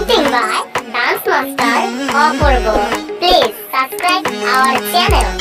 Presenting by Dance Master Apurvo. Please subscribe our channel.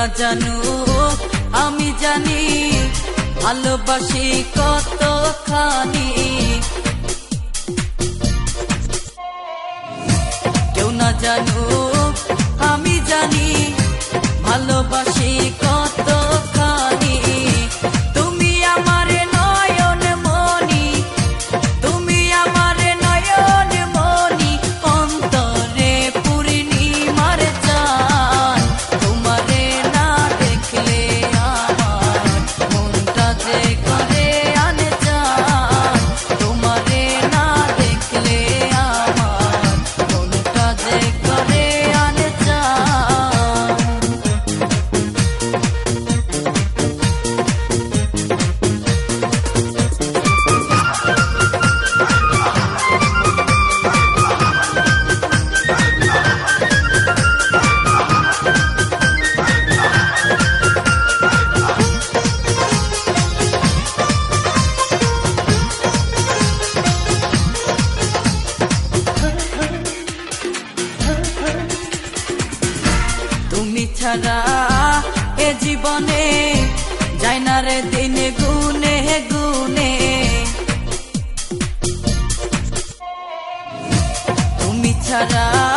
না জানো আমি জানি ভালোবাসি কতখানি। কেউ না জানো আমি জানি ভালোবাসি ছাড়া এ জীবনে যায় না রে দিনে গুনে গুনে। তুমি ছাড়া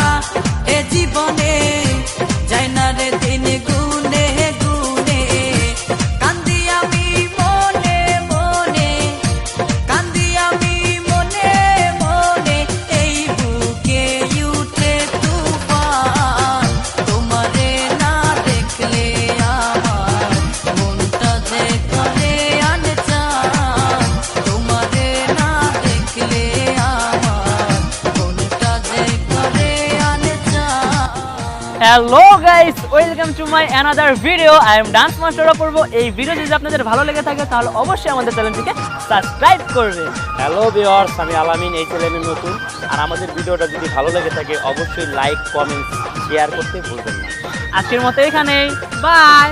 hello guys welcome to my another video I am dance master Apurba এই ভিডিও যদি আপনাদের ভালো লেগে থাকে তাহলে অবশ্যই আমাদের চ্যানেলটিকে সাবস্ক্রাইব করবেন। হ্যালো ভিওয়ার্স আমি আলামিন এই চ্যানেলে নতুন। আর আমাদের ভিডিওটা যদি ভালো লেগে থাকে অবশ্যই লাইক কমেন্ট শেয়ার করতে ভুলবেন না। আজকের মতো এখানেই। বাই